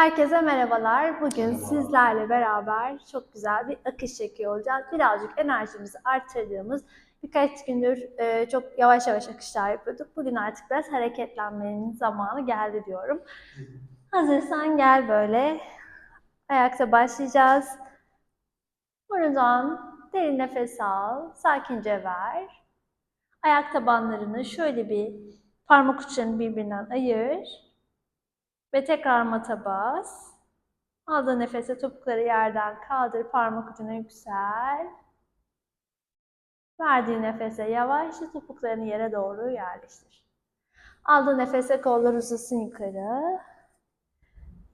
Herkese merhabalar. Bugün sizlerle beraber çok güzel bir akış çekiyor olacağız. Birazcık enerjimizi arttırdığımız birkaç gündür e, çok yavaş yavaş akışlar yapıyorduk. Bugün artık biraz hareketlenmenin zamanı geldi diyorum. Hazırsan gel böyle. Ayakta başlayacağız. Buradan derin nefes al. Sakince ver. Ayak tabanlarını şöyle bir parmak uçlarını birbirinden ayır. Ve tekrar mata bas. Aldığın nefese topukları yerden kaldır. Parmak ucuna yüksel. Verdiğin nefese yavaşça topuklarını yere doğru yerleştir. Aldığın nefese kollar uzasın yukarı.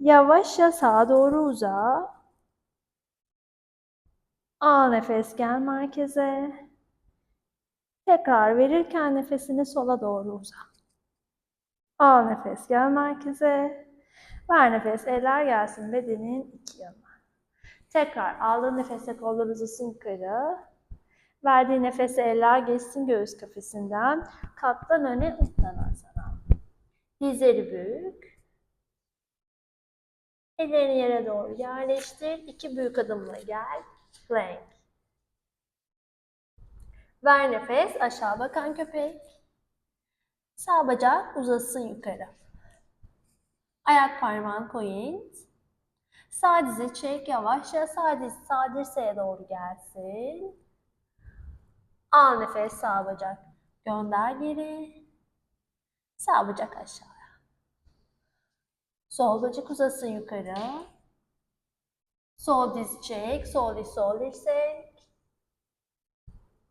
Yavaşça sağa doğru uza. Al nefes gel merkeze. Tekrar verirken nefesini sola doğru uza. Al nefes gel merkeze. Ver nefes eller gelsin bedenin iki yanına. Tekrar aldığın nefese kollar uzasın yukarı. Verdiğin nefese eller geçsin göğüs kafesinden. Kattan öne uttanasana. Dizleri büyük. Ellerini yere doğru yerleştir. İki büyük adımla gel. Plank. Ver nefes aşağı bakan köpek. Sağ bacak uzasın yukarı. Ayak parmağın point. Sağ dizi çek yavaşça. Sağ diz sağ dirseğe doğru gelsin. Al nefes sağ bacak. Gönder geri. Sağ bacak aşağıya. Sol bacak uzasın yukarı. Sol diz çek. Sol diz sol dirsek.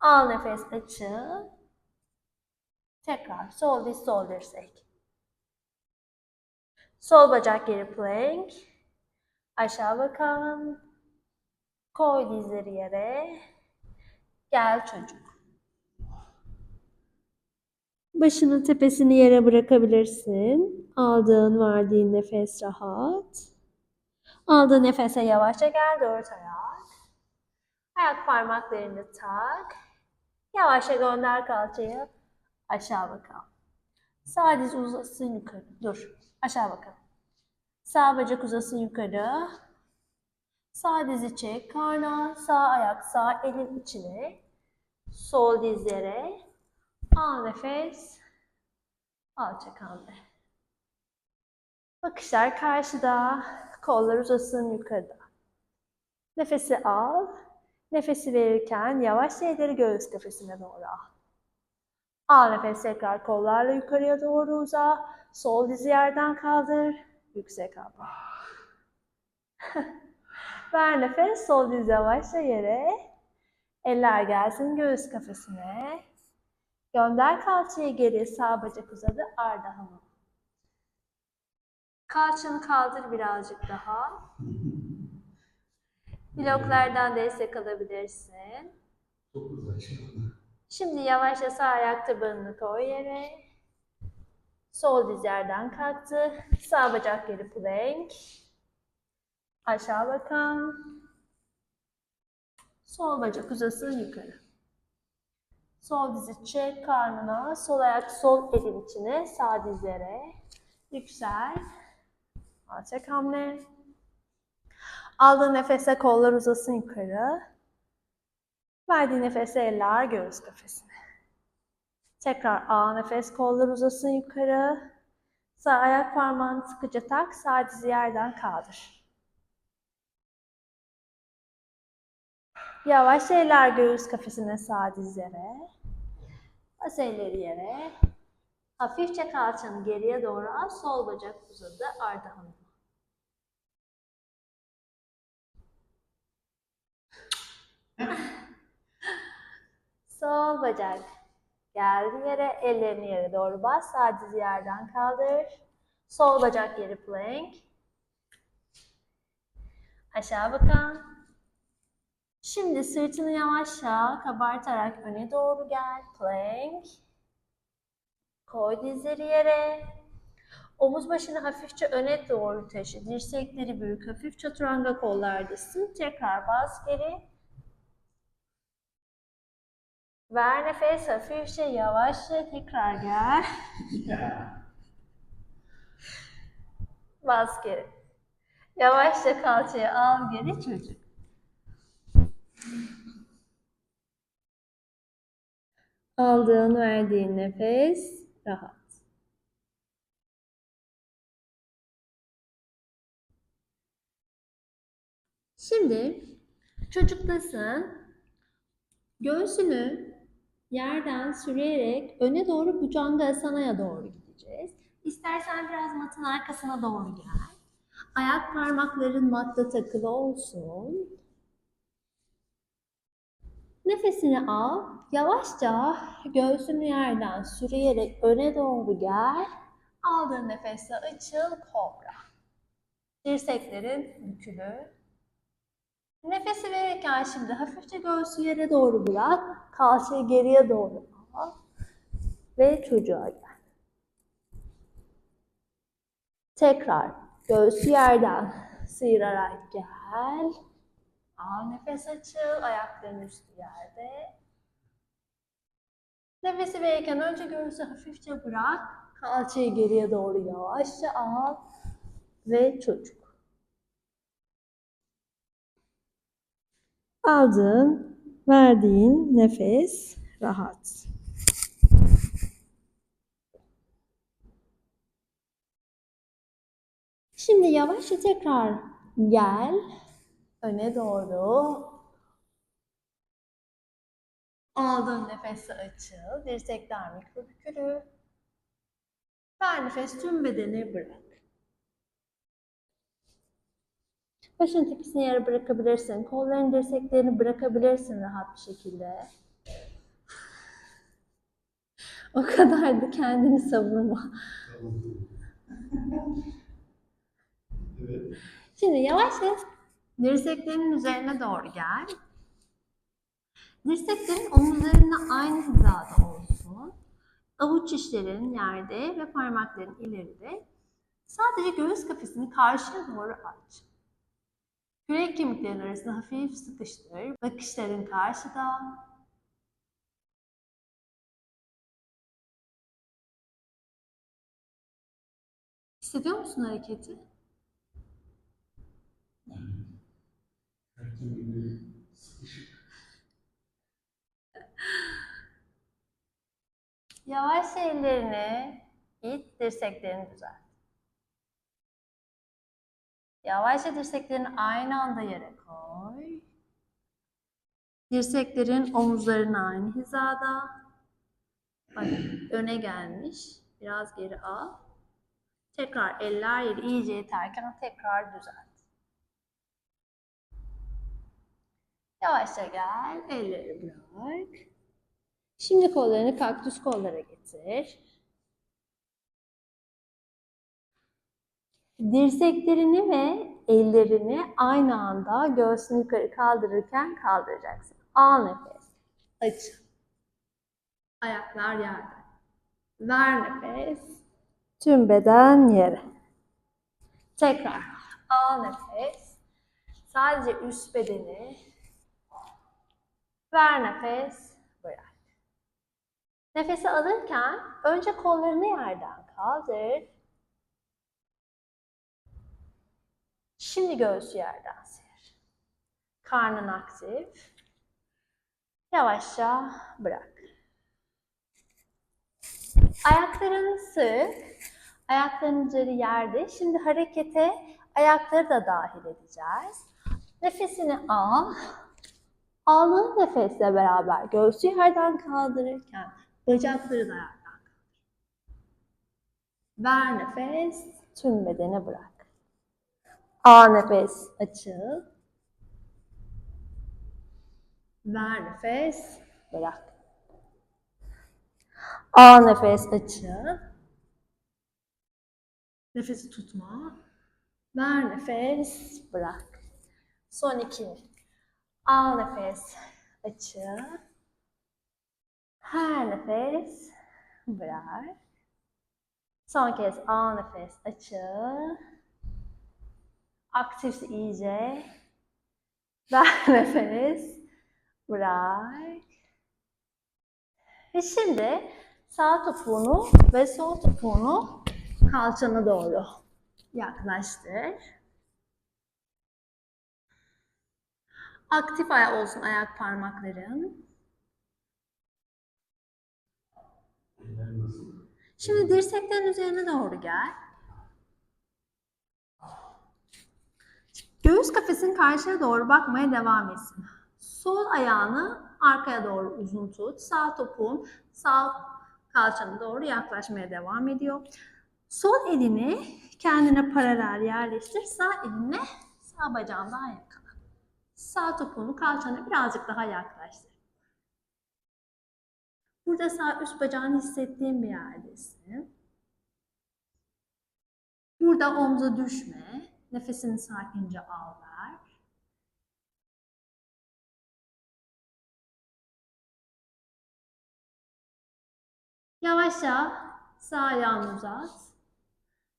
Al nefes açıl. Tekrar sol diz sol dirsek. Sol bacak geri plank. Aşağı bakan. Koy dizleri yere. Gel çocuk. Başının tepesini yere bırakabilirsin. Aldığın verdiğin nefes rahat. Aldığın nefese yavaşça gel dört ayak. Ayak parmaklarını tak. Yavaşça gönder kalçayı. Aşağı bakalım. Sağ diz uzasın yukarı. Dur. Aşağı bakalım. Sağ bacak uzasın yukarı. Sağ dizi çek karna. Sağ ayak sağ elin içine. Sol diz yere. Al nefes. Alçak hamle. Bakışlar karşıda. Kollar uzasın yukarıda. Nefesi al. Nefesi verirken yavaşça elleri göğüs kafesine doğru al. Al nefes tekrar kollarla yukarıya doğru uza. Sol dizi yerden kaldır. Yüksek al. Ver nefes. Sol diz yavaşça yere. Eller gelsin göğüs kafesine. Gönder kalçayı geri. Sağ bacak uzadı. Arda hamur. Kalçanı kaldır birazcık daha. Bloklardan destek alabilirsin. Çok güzel şey. Şimdi yavaşça sağ ayak tabanını koy yere. Sol diz yerden kalktı. Sağ bacak geri plank. Aşağı bakan. Sol bacak uzasın yukarı. Sol dizi çek karnına. Sol ayak sol elin içine. Sağ dizlere. Yüksel. Alçak hamle. Aldığın nefese kollar uzasın yukarı. Verdiğin nefese eller göğüs kafesine. Tekrar al nefes kollar uzasın yukarı. Sağ ayak parmağını sıkıca tak. Sağ dizi yerden kaldır. Yavaş eller göğüs kafesine sağ dizlere. Bas elleri yere. Hafifçe kalçanı geriye doğru al. Sol bacak uzadı. Arda Sol bacak geldi yere, ellerini yere doğru bas, sağ dizi yerden kaldır. Sol bacak geri plank. Aşağı bakan. Şimdi sırtını yavaşça kabartarak öne doğru gel, plank. Koy dizleri yere. Omuz başını hafifçe öne doğru taşı. Dirsekleri büyük, hafif çaturanga kollardasın. Tekrar bas geri. Ver nefes hafifçe yavaşça tekrar gel. Bas geri. Yavaşça kalçayı al geri çocuk. Aldığın verdiğin nefes rahat. Şimdi çocuktasın. Göğsünü yerden sürüyerek öne doğru Bujanga Asana'ya doğru gideceğiz. İstersen biraz matın arkasına doğru gel. Ayak parmakların matta takılı olsun. Nefesini al. Yavaşça göğsünü yerden sürüyerek öne doğru gel. Aldığın nefesle açıl kobra. Dirseklerin bükülü. Nefesi verirken şimdi hafifçe göğsü yere doğru bırak. Kalçayı geriye doğru al. Ve çocuğa gel. Tekrar göğsü yerden sıyırarak gel. Al nefes açıl. Ayakların üstü yerde. Nefesi verirken önce göğsü hafifçe bırak. Kalçayı geriye doğru yavaşça al. Ve çocuk. Aldığın, verdiğin nefes rahat. Şimdi yavaşça tekrar gel. Öne doğru. Aldığın nefesi açıl. Dirsekler mikro bükülü. Ver nefes tüm bedeni bırak. Başın tepesini yere bırakabilirsin. Kolların dirseklerini bırakabilirsin rahat bir şekilde. O kadar da kendini savunma. Evet. Şimdi yavaşça dirseklerinin üzerine doğru gel. Dirseklerin omuzlarına aynı hizada olsun. Avuç içlerin yerde ve parmakların ileride. Sadece göğüs kafesini karşıya doğru aç. Kürek kemiklerin arasında hafif sıkıştır. Bakışların karşıda. Hissediyor musun hareketi? Yavaş ellerini it, dirseklerini düzelt. Yavaşça dirseklerini aynı anda yere koy. Dirseklerin omuzların aynı hizada. Bak öne gelmiş. Biraz geri al. Tekrar eller yeri iyice yeterken tekrar düzelt. Yavaşça gel. Elleri bırak. Şimdi kollarını kaktüs kollara getir. Dirseklerini ve ellerini aynı anda göğsünü yukarı kaldırırken kaldıracaksın. Al nefes. Aç. Ayaklar yerde. Ver nefes. Tüm beden yere. Tekrar. Al nefes. Sadece üst bedeni. Ver nefes. Bırak. Nefesi alırken önce kollarını yerden kaldır. Şimdi göğsü yerden sıyır. Karnın aktif. Yavaşça bırak. Ayaklarını sık. Ayakların üzeri yerde. Şimdi harekete ayakları da dahil edeceğiz. Nefesini al. Aldığın nefesle beraber göğsü yerden kaldırırken bacakları da yerden kaldır. Ver nefes, tüm bedeni bırak. Al nefes, açıl. Ver nefes, bırak. Al nefes, açıl. Nefesi tutma. Ver nefes, bırak. Son iki. Al nefes, açıl. Her nefes, bırak. Son kez al nefes, açıl aktif iyice ver nefes. Bırak. Ve şimdi sağ topuğunu ve sol topuğunu kalçana doğru yaklaştır. Aktif ayağı olsun ayak parmakların. Şimdi dirseklerin üzerine doğru gel. Göğüs kafesin karşıya doğru bakmaya devam etsin. Sol ayağını arkaya doğru uzun tut. Sağ topuğun sağ kalçana doğru yaklaşmaya devam ediyor. Sol elini kendine paralel yerleştir. Sağ elinle sağ bacağından yakala. Sağ topuğunu kalçana birazcık daha yaklaştır. Burada sağ üst bacağını hissettiğin bir yerdesin. Burada omza düşme. Nefesini sakince al ver. Yavaşça sağ ayağını uzat.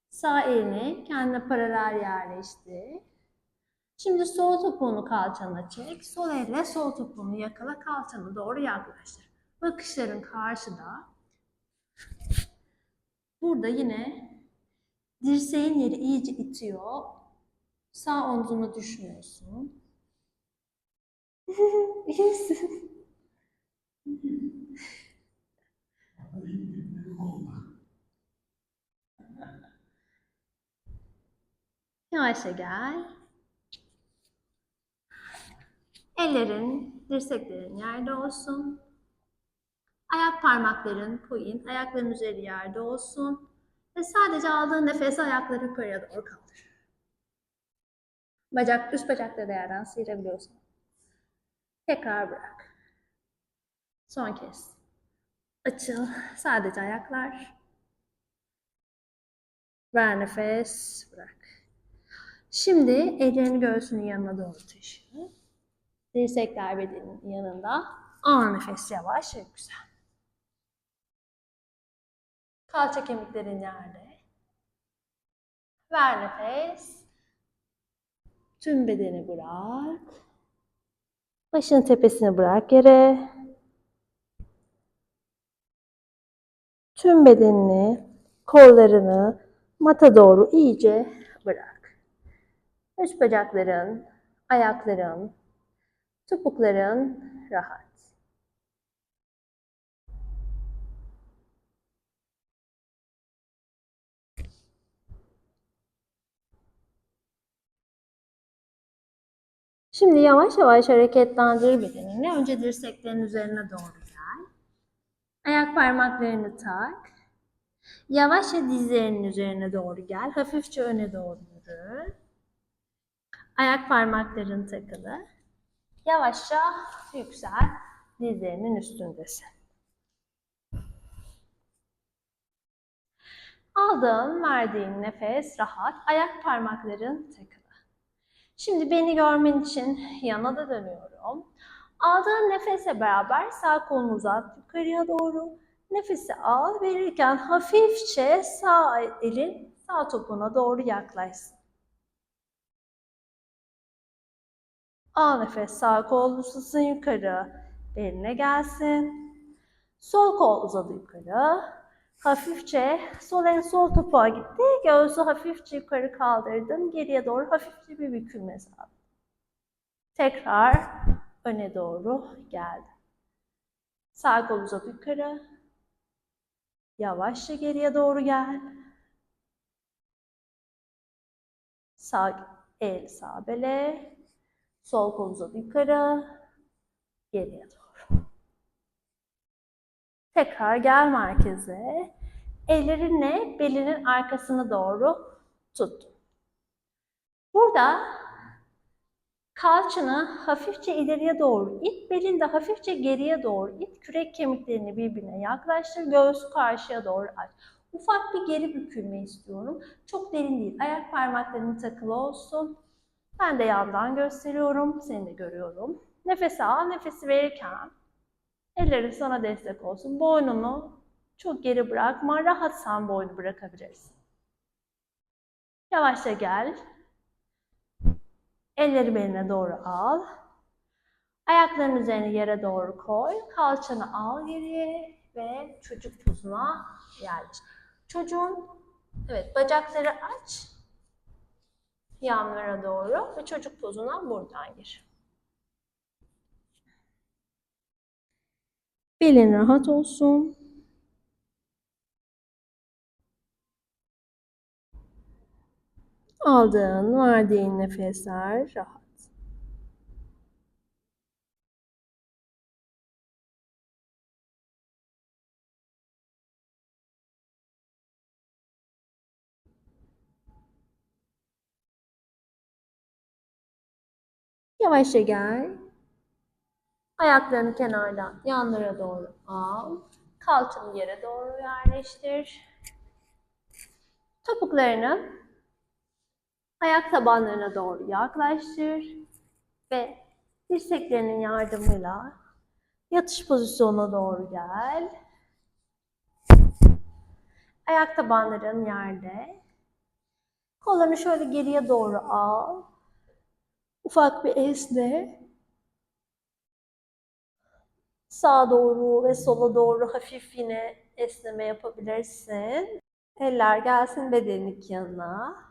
Sağ elini kendine paralel yerleştir. Şimdi sol topuğunu kalçana çek. Sol elle sol topuğunu yakala kalçana doğru yaklaştır. Bakışların karşıda. Burada yine dirseğin yeri iyice itiyor. Sağ omzuna düşmüyorsun. İyi misin? Yavaşça gel. Ellerin, dirseklerin yerde olsun. Ayak parmakların point, ayakların üzeri yerde olsun. Ve sadece aldığın nefesi ayakları yukarıya doğru kaldır. Bacak, üst bacakları da yerden sıyırabiliyorsun. Tekrar bırak. Son kez. Açıl. Sadece ayaklar. Ver nefes. Bırak. Şimdi ellerini göğsünün yanına doğru taşı. Dirsekler bedenin yanında. Al nefes yavaş ve güzel. Kalça kemiklerin yerde. Ver nefes. Tüm bedeni bırak. Başın tepesini bırak yere. Tüm bedenini, kollarını mata doğru iyice bırak. Üst bacakların, ayakların, topukların rahat. Şimdi yavaş yavaş hareketlendir bedenini. Önce dirseklerin üzerine doğru gel. Ayak parmaklarını tak. Yavaşça dizlerinin üzerine doğru gel. Hafifçe öne doğru yürü. Ayak parmakların takılı. Yavaşça yüksel. Dizlerinin üstündesin. Aldığın, verdiğin nefes rahat. Ayak parmakların takılı. Şimdi beni görmen için yana da dönüyorum. Aldığın nefese beraber sağ kolunu uzat yukarıya doğru. Nefesi al. Verirken hafifçe sağ elin sağ topuğuna doğru yaklaşsın. Al nefes sağ kol uzasın yukarı. Beline gelsin. Sol kol uzadı yukarı. Hafifçe sol el sol topuğa gitti. Göğsü hafifçe yukarı kaldırdın. Geriye doğru hafifçe bir bükülme sağladın. Tekrar öne doğru geldi. Sağ kol uzat yukarı. Yavaşça geriye doğru gel. Sağ el sağ bele. Sol kol uzat yukarı. Geriye doğru. Tekrar gel merkeze. Ellerinle belinin arkasına doğru tut. Burada kalçanı hafifçe ileriye doğru it, belini de hafifçe geriye doğru it. Kürek kemiklerini birbirine yaklaştır, göğsü karşıya doğru aç. Ufak bir geri bükülme istiyorum. Çok derin değil. Ayak parmaklarının takılı olsun. Ben de yandan gösteriyorum. Seni de görüyorum. Nefes al. Nefesi verirken ellerin sana destek olsun. Boynunu çok geri bırakma. Rahatsan boynu bırakabilirsin. Yavaşça gel. Elleri beline doğru al. Ayakların üzerine yere doğru koy. Kalçanı al geriye ve çocuk pozuna yerleş. Çocuğun evet bacakları aç. Yanlara doğru ve çocuk pozuna buradan gir. Belin rahat olsun. Aldığın, verdiğin nefesler rahat. Yavaşça gel. Ayaklarını kenardan yanlara doğru al. Kalçanı yere doğru yerleştir. Topuklarını ayak tabanlarına doğru yaklaştır ve dirseklerinin yardımıyla yatış pozisyonuna doğru gel. Ayak tabanların yerde. Kollarını şöyle geriye doğru al. Ufak bir esne. Sağa doğru ve sola doğru hafif yine esneme yapabilirsin. Eller gelsin bedenin iki yanına.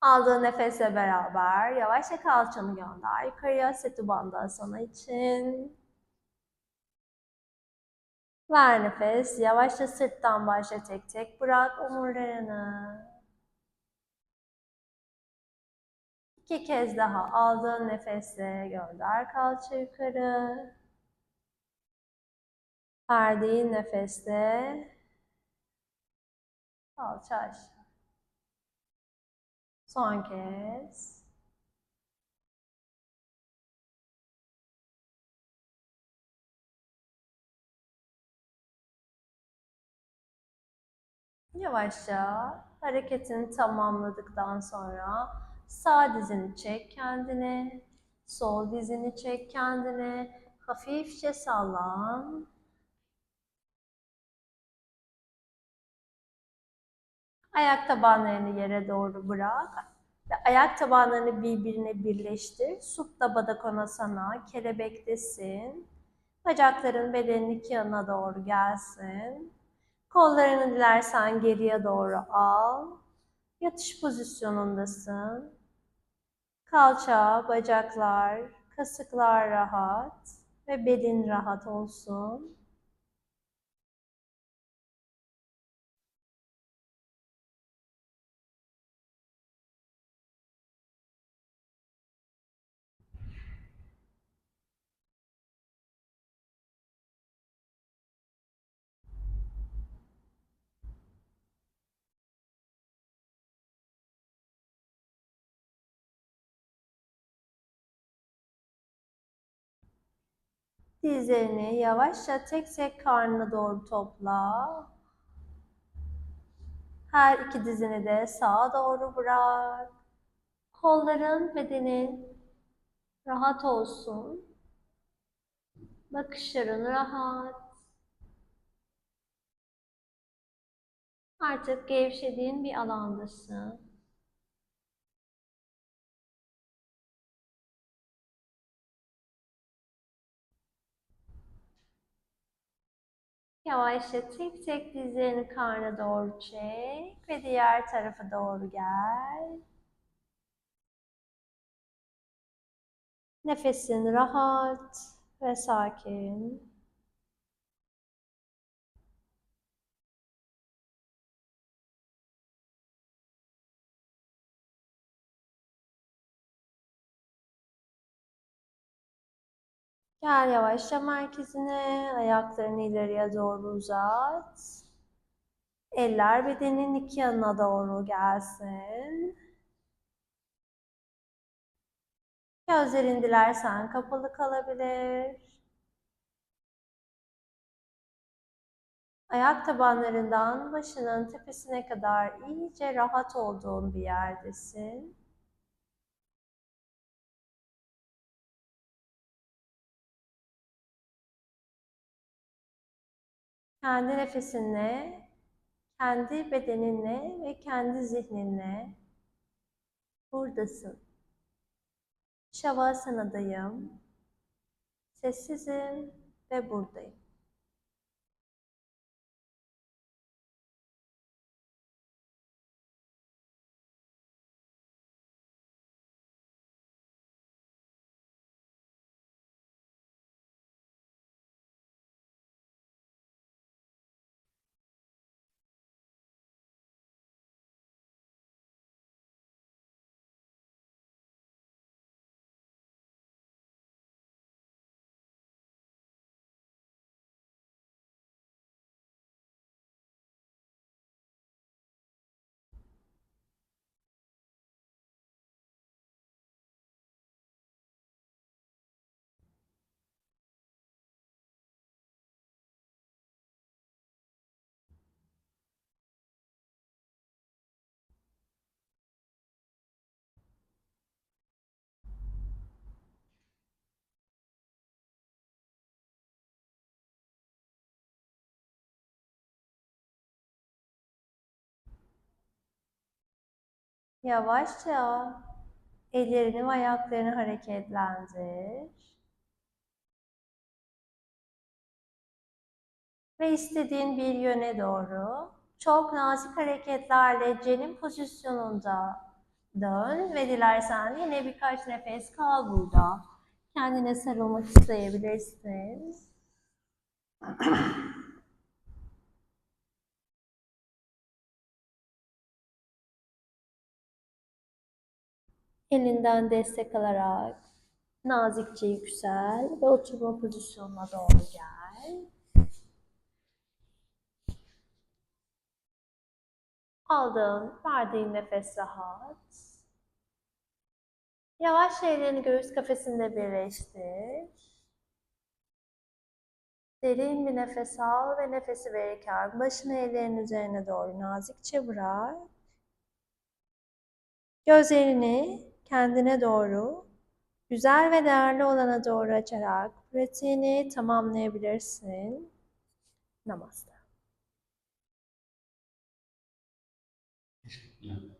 Aldığın nefesle beraber yavaşça kalçanı gönder. Yukarıya seti bandasana için. Ver nefes. Yavaşça sırttan başla tek tek. Bırak omurlarını. İki kez daha aldığın nefesle gönder kalça yukarı. Verdiğin nefesle kalça aşağı. Son kez. Yavaşça hareketini tamamladıktan sonra sağ dizini çek kendine, sol dizini çek kendine, hafifçe sallan. Ayak tabanlarını yere doğru bırak ve ayak tabanlarını birbirine birleştir. Supta Baddhakonasana, kelebektesin. Bacakların bedenin iki yanına doğru gelsin. Kollarını dilersen geriye doğru al. Yatış pozisyonundasın. Kalça, bacaklar, kasıklar rahat ve belin rahat olsun. Dizlerini yavaşça tek tek karnına doğru topla. Her iki dizini de sağa doğru bırak. Kolların, bedenin rahat olsun. Bakışların rahat. Artık gevşediğin bir alandasın. Yavaşça tek tek dizlerini karna doğru çek ve diğer tarafa doğru gel. Nefesin rahat ve sakin. Gel yavaşça merkezine, ayaklarını ileriye doğru uzat. Eller bedenin iki yanına doğru gelsin. Gözlerin dilersen kapalı kalabilir. Ayak tabanlarından başının tepesine kadar iyice rahat olduğun bir yerdesin. Kendi nefesinle, kendi bedeninle ve kendi zihninle buradasın. Şavasana'dayım. Sessizim ve buradayım. Yavaşça ellerini ve ayaklarını hareketlendir. Ve istediğin bir yöne doğru çok nazik hareketlerle cenin pozisyonunda dön ve dilersen yine birkaç nefes kal burada. Kendine sarılmak isteyebilirsin. Elinden destek alarak nazikçe yüksel ve oturma pozisyonuna doğru gel. Aldığın, verdiğin nefes rahat. Yavaşça ellerini göğüs kafesinde birleştir. Derin bir nefes al ve nefesi verirken başını ellerin üzerine doğru nazikçe bırak. Gözlerini kendine doğru, güzel ve değerli olana doğru açarak pratiğini tamamlayabilirsin. Namaste. Teşekkürler.